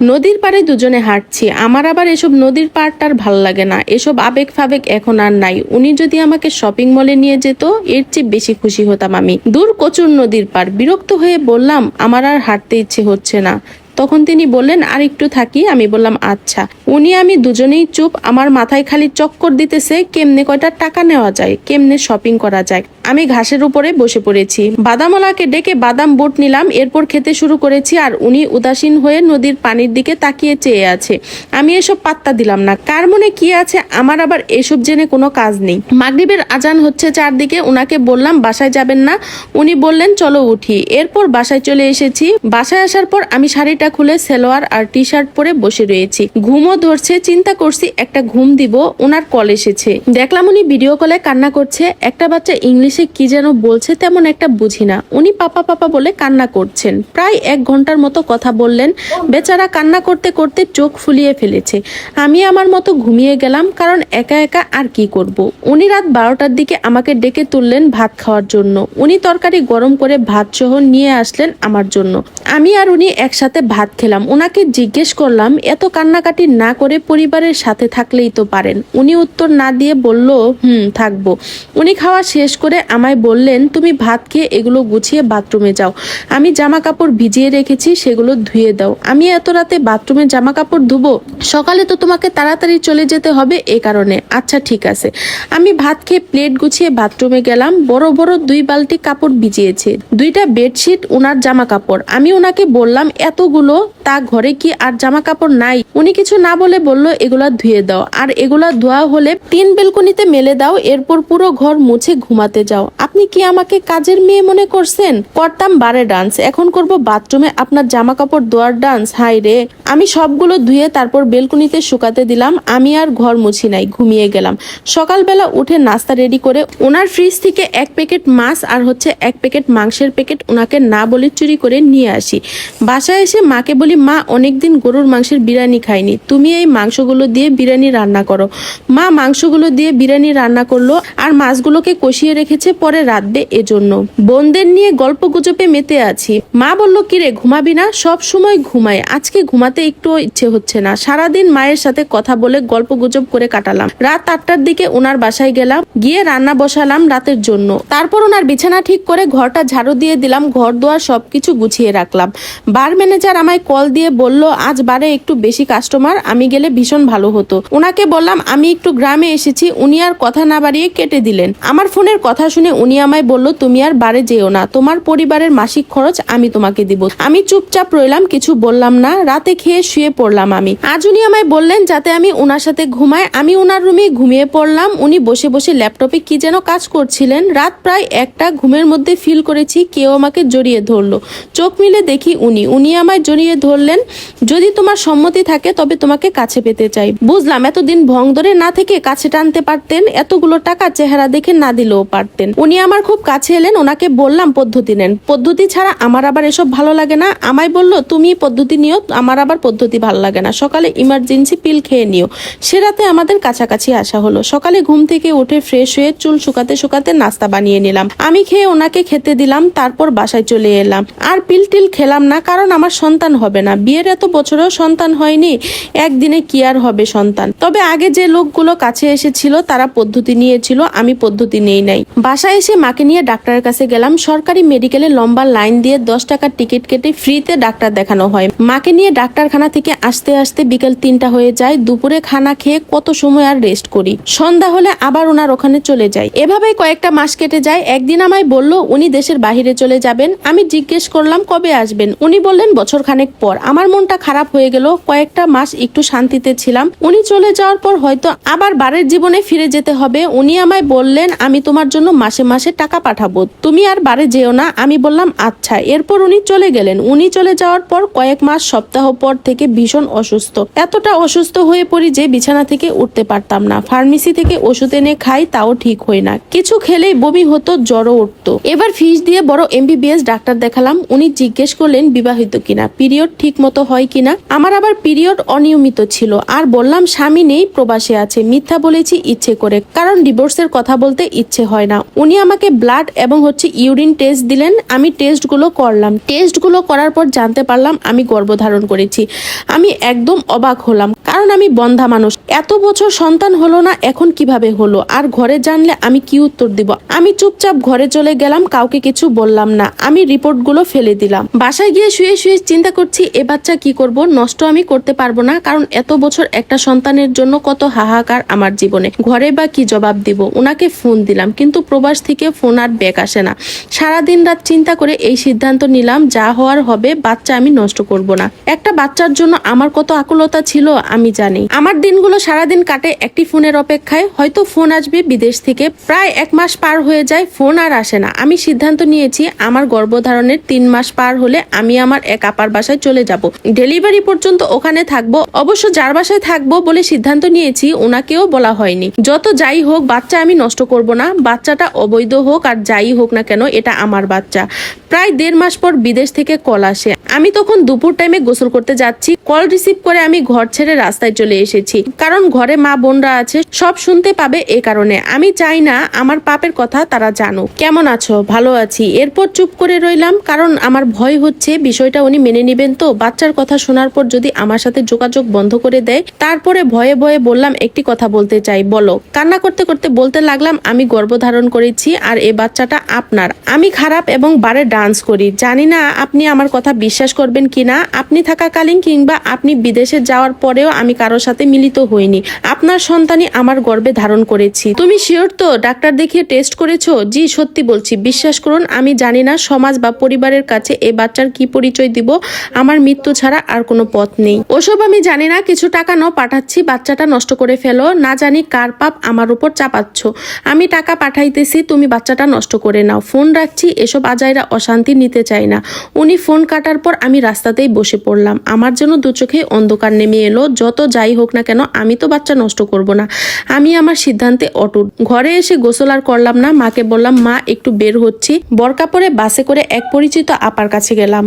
নদীর পাড়ে দুজনে হাঁটছি। আমার আবার এসব নদীর পাড়টার ভালো লাগে না। এসব আবেগ ফাবেগ এখন আর নাই। উনি যদি আমাকে শপিং মলে নিয়ে যেত, এর চেয়ে বেশি খুশি হতাম আমি। দূর কচুর নদীর পাড়। বিরক্ত হয়ে বললাম, আমার আর হাঁটতে ইচ্ছে হচ্ছে না। তখন তিনি বললেন আর একটু থাকি। আমি বললাম আচ্ছা। উনি আমি দুজনেই চুপ, আমার মাথায় খালি চক্কর দিতেছে, কেমনে কয়টা টাকা নেওয়া যায়, কেমনে শপিং করা যায়। আমি ঘাসের উপরে বসে পড়েছি। বাদামওয়ালাকে ডেকে বাদাম বুট নিলাম, এরপর খেতে শুরু করেছি আর উনি উদাসীন হয়ে নদীর পানির দিকে তাকিয়ে চেয়ে আছে। আমি এসব পাত্তা দিলাম না। কার মনে কি আছে, আমার আবার এসব জেনে কোনো কাজ নেই। মাগরিবের আজান হচ্ছে চারদিকে, উনাকে বললাম, বাসায় যাবেন না? উনি বললেন, চলো উঠি। এরপর বাসায় চলে এসেছি। বাসায় আসার পর আমি শাড়িটা খুলে সেলোয়ার আর টি শার্ট পরে বসে রয়েছি। ঘুমও ধরছে, চিন্তা করছি একটা ঘুম দিব, ওনার কল এসেছে। দেখলাম উনি ভিডিও কলে কান্না করছে, একটা বাচ্চা ইংলিশে কি যেন বলছে তেমন একটা বুঝি না। উনি পাপা পাপা বলে কান্না করছেন। প্রায় এক ঘণ্টার মতো কথা বললেন, বেচারা কান্না করতে করতে চোখ ফুলিয়ে ফেলেছে। আমি আমার মতো ঘুমিয়ে গেলাম, কারণ একা একা আর কি করব। উনি রাত বারোটার দিকে আমাকে ডেকে তুললেন ভাত খাওয়ার জন্য। উনি তরকারি গরম করে ভাত সহ নিয়ে আসলেন আমার জন্য। আমি আর উনি একসাথে ভাত খেলাম। ওনাকে জিজ্ঞেস করলাম, এত কান্নাকাটি না করে পরিবারের সাথে থাকলেই তো পারেন? উনি উত্তর না দিয়ে বলল, হুম, থাকব। উনি খাওয়া শেষ করে আমায় বললেন, তুমি ভাত খেয়ে এগুলো গুছিয়ে বাথরুমে যাও। আমি জামা কাপড় ভিজিয়ে রেখেছি, সেগুলো ধুয়ে দাও। আমি এত রাতে বাথরুমে জামা কাপড় ধুবো? সকালে তো তোমাকে তাড়াতাড়ি চলে যেতে হবে এ কারণে। আচ্ছা ঠিক আছে। আমি ভাত খেয়ে প্লেট গুছিয়ে বাথরুমে গেলাম। বড় বড় দুই বালতি কাপড় ভিজিয়েছে। দুইটা বেডশিট ওনার জামা কাপড় আমি ওনাকে বললাম এতগুলো তা ঘরে কি আর জামা কাপড় নাই? উনি কিছু না বলে বলল, এগুলা ধুয়ে দাও। আর এগুলা ধোয়া হলে তিন বেলকনিতে মেলে দাও। এরপর পুরো ঘর মুছে ঘুমাতে যাও। আপনি কি আমাকে কাজের মেয়ে মনে করছেন? করতাম বারে ডান্স। এখন করব বাথরুমে আপনার জামা কাপড় ধোয়ার ডান্স। হাই রে। আমি সবগুলো ধুয়ে তারপর বেলকনিতে শুকাতে দিলাম। আমি আর ঘর মুছি নাই, ঘুমিয়ে গেলাম। সকালবেলা উঠে নাস্তা রেডি করে ওনার ফ্রিজ থেকে এক প্যাকেট মাছ আর হচ্ছে এক প্যাকেট মাংসের প্যাকেট ওনাকে না বলে চুরি করে নিয়ে আসি। বাসায় এসে মাকে বলি, মা, অনেকদিন গরুর মাংসের বিরিয়ানি খাইনি। তুমি এই মাংসগুলো দিয়ে বিরিয়ানি রান্না করো। মা মাংসগুলো দিয়ে বিরিয়ানি রান্না করল আর মাছগুলোকে কষিয়ে রেখেছে পরে রাঁধবে এজন্য। বোনদের নিয়ে গল্প গুজবে মেতে আছি। মা বলল কিরে ঘুমাবি না? সব সময় ঘুমাই। আজকে ঘুমাতে একটু ইচ্ছে হচ্ছে না। সারাদিন মায়ের সাথে কথা বলে গল্প গুজব করে কাটালাম। রাত আটটার দিকে ওনার বাসায় গেলাম, গিয়ে রান্না বসালাম রাতের জন্য। তারপর ওনার বিছানা ঠিক করে ঘরটা ঝাড়ু দিয়ে দিলাম, ঘর দোয়ার সবকিছু গুছিয়ে রাখলাম। বার ম্যানেজার আমায় কল দিয়ে বলল, আজ বারে একটু বেশি কাস্টমার আমি গেলে ভীষণ ভালো হতো। ওনাকে বললাম, আমি একটু গ্রামে এসেছি, উনি আর কথা না বাড়িয়ে কেটে দিলেন। আমার ফোনের কথা শুনে উনি আমায় বলল, তুমি আর বারে যেও না, তোমার পরিবারের মাসিক খরচ আমি তোমাকে দিব। আমি চুপচাপ রইলাম, কিছু বললাম না, রাতে খেয়ে শুয়ে পড়লাম আমি। আজ উনি আমায় বললেন, যাতে আমি ওনার সাথে ঘুমাই। আমি ওনার রুমে ঘুমিয়ে পড়লাম, উনি বসে বসে ল্যাপটপে কি যেন কাজ করছিলেন। রাত প্রায় একটা, ঘুমের মধ্যে ফিল করেছি, কেউ আমাকে জড়িয়ে ধরলো। চোখ মিলে দেখি উনি উনি আমায় জড়িয়ে ধরলেন, যদি তোমার সম্মতি থাকে, তবে তোমাকে কাছে পেতে চাই। বুঝলাম, এতদিন ভং ধরে না থেকে কাছে টানতে পারতেন, এতগুলো টাকা চেহারা দেখে না দিলেও পারতেন। উনি আমার খুব কাছে এলেন, ওনাকে বললাম পদ্ধতি নেন। পদ্ধতি ছাড়া আমার আবার এসব ভালো লাগে না। আমায় বলল, তুমি পদ্ধতি নিও, আমার আবার পদ্ধতি ভালো লাগে না। সকালে ইমার্জেন্সি পিল খেয়ে নিও। সে রাতে আমাদের কাছাকাছি আসা হলো। সকালে ঘুম থেকে উঠে ফ্রেশ হয়ে চুল শুকাতে শুকাতে নাস্তা বানিয়ে নিলাম। আমি খেয়ে ওনাকে খেতে দিলাম, তারপর বাসায় চলে এলাম। আর পিল টিল খেলাম না, কারণ আমার সন্তান হবে না। বিয়ের এত বছরেও সন্তান হয়নি, একদিনে কি আর হবে সন্তান? তবে আগে যে লোকগুলো কাছে এসেছিল, তারা পদ্ধতি নিয়েছিল, আমি পদ্ধতি নেই নাই। বাসায় এসে মাকে নিয়ে ডাক্তারের কাছে গেলাম। সরকারি মেডিকেলে লম্বা লাইন দিয়ে দশ টাকার টিকিট কেটে ফ্রিতে ডাক্তার দেখানো হয়। মাকে নিয়ে ডাক্তারখানা থেকে আসতে আসতে বিকেল তিনটা হয়ে যায়। দুপুরে খানা খেয়ে কত সময় আর রেস্ট করি। সন্ধ্যা হলে আবার ওনার ওখানে চলে যাই। এভাবেই কয়েকটা মাস কেটে যায়। একদিন আমায় বলল, উনি দেশের বাহিরে চলে যাবেন। আমি জিজ্ঞেস করলাম, কবে আসবেন? উনি বললেন বছর খানেক পর আমার মনটা খারাপ হয়ে গেল। কয়েকটা মাস একটু শান্তিতে ছিলাম। উনি চলে যাওয়ার পর হয়তো আবার বারের জীবনে ফিরে যেতে হবে। উনি আমায় বললেন, আমি তোমার জন্য মাসে মাসে টাকা পাঠাবো। তুমি আর বারে যেও না। আমি বললাম আচ্ছা। এরপর উনি চলে গেলেন। উনি চলে যাওয়ার পর কয়েক মাস সপ্তাহ পর থেকে ভীষণ অসুস্থ। এতটা অসুস্থ হয়ে পড়ি যে বিছানা থেকে উঠতে পারতাম না। ফার্মেসি থেকে ওষুধ এনে খাই, তাও ঠিক হয় না। কিছু খেলেই বমি হতো, জ্বরও উঠতো। এবার ফিস দিয়ে বড় এমবিবিএস ডাক্তার দেখালাম। উনি জিজ্ঞেস করলেন, বিবাহিত কিনা? পিরিয়ড ঠিক মতো হয় কিনা? আমার আবার পিরিয়ড অনিয়মিত ছিল। আর বললাম, স্বামী নেই, প্রবাসে আছে। মিথ্যা বলেছি, ইচ্ছে করে। কারণ ডিভোর্সের কথা বলতে ইচ্ছে হয় না। উনি আমাকে ব্লাড এবং হচ্ছে ইউরিন টেস্ট দিলেন। আমি টেস্টগুলো করলাম। টেস্টগুলো করার পর জানতে পারলাম, আমি গর্ভধারণ করেছি। আমি একদম অবাক হলাম। কারণ আমি বন্ধা মানুষ। এত বছর সন্তান হলো না, এখন কীভাবে হলো? আর ঘরে জানলে আমি কি উত্তর দিব? আমি চুপচাপ ঘরে চলে গেলাম, কাউকে কিছু বললাম না। আমি রিপোর্টগুলো ফেলে দিলাম। বাসায় গিয়ে শুয়ে শুয়ে চিন্তা করছি, এ বাচ্চা কি করব? নষ্ট আমি করতে পারব না, কারণ এত বছর একটা সন্তানের জন্য কত হাহাকার আমার জীবনে। ঘরে বা কি জবাব দিব? ওনাকে ফোন দিলাম, কিন্তু প্রবাস থেকে ফোন আর ব্যাক আসে না। সারাদিন রাত চিন্তা করে এই সিদ্ধান্ত নিলাম, যা হওয়ার হবে, বাচ্চা আমি নষ্ট করব না। একটা বাচ্চার জন্য আমার কত আকুলতা ছিল, আমি জানি। আমার দিনগুলো সারাদিন কাটে একটি ফোনের অপেক্ষায়। হয়তো ফোন আসবে বিদেশ থেকে। প্রায় এক মাস পার হয়ে যায়, ফোন আর আসে না। আমি সিদ্ধান্ত নিয়েছি, আমার গর্ভধারণের তিন মাস পার হলে আমি আমার এক আপার বাসায় চলে যাব। ডেলিভারি পর্যন্ত ওখানে থাকব। অবশ্য যার বাসায় থাকব বলে সিদ্ধান্ত নিয়েছি ওনাকেও বলা হয়নি। যত যাই হোক, বাচ্চা আমি নষ্ট করব না। বাচ্চাটা অবৈধ হোক আর যাই হোক না কেন, এটা আমার বাচ্চা। প্রায় দেড় মাস পর বিদেশ থেকে কল আসে। আমি তখন দুপুর টাইমে গোসল করতে যাচ্ছি। কল রিসিভ করে আমি ঘর ছেড়ে রাস্তায় চলে এসেছি। কারণ ঘরে মা বোনরা আছে, সব শুনতে পাবে এ কারণে। আমি চাই না আমার পাপের কথা তারা জানুক। কেমন আছো? ভালো আছি। এরপর চুপ করে রইলাম, কারণ আমার ভয় হচ্ছে বিষয়টা উনি মেনে নেবেন তো। বাচ্চার কথা শোনার পর যদি আমার সাথে যোগাযোগ বন্ধ করে দেয়, তারপরে ভয়ে ভয়ে বললাম, একটি কথা বলতে চাই, বলো। কান্না করতে করতে বলতে লাগলাম, আমি গর্ভধারণ করেছি আর এ বাচ্চাটা আপনার। আমি খারাপ এবং বারে ডান্স করি। জানি না আপনি আমার কথা বিশ্বাস করবেন কিনা। আপনি থাকাকালীন কিংবা আপনি বিদেশে যাওয়ার পরেও আমি কারোর সাথে মিলিত হইনি। আপনার সন্তানই আমার গর্বে ধারণ করেছি। তুমি শিওর তো? ডাক্তার দেখিয়ে টেস্ট করেছ? জি, সত্যি বলছি। বিশ্বাস করুন, আমি জানি না সমাজ বা পরিবারের কাছে এই বাচ্চার কি পরিচয় দিব। আমার মৃত্যু ছাড়া আর কোনো পথ নেই। ওসব আমি জানি না, কিছু টাকা ন পাঠাচ্ছি, বাচ্চাটা নষ্ট করে ফেলো। না জানি কার পাপ আমার উপর চাপাচ্ছ। আমি টাকা পাঠাইতেছি, তুমি বাচ্চাটা নষ্ট করে নাও। ফোন রাখছি, এসব আজাইরা অশান্তি নিতে চাই না। উনি ফোন কাটার পর আমি রাস্তাতেই বসে পড়লাম। আমার জন্য দু চোখে অন্ধকার নেমে এলো যত যাই হোক না কেন, আমি তো বাচ্চা নষ্ট করব না। আমি আমার সিদ্ধান্তে অটুট। ঘরে এসে গোসল আর করলাম না, মাকে বললাম, মা, একটু বের হচ্ছি। বরকাপড়ে বাসে করে এক পরিচিত আপার কাছে গেলাম।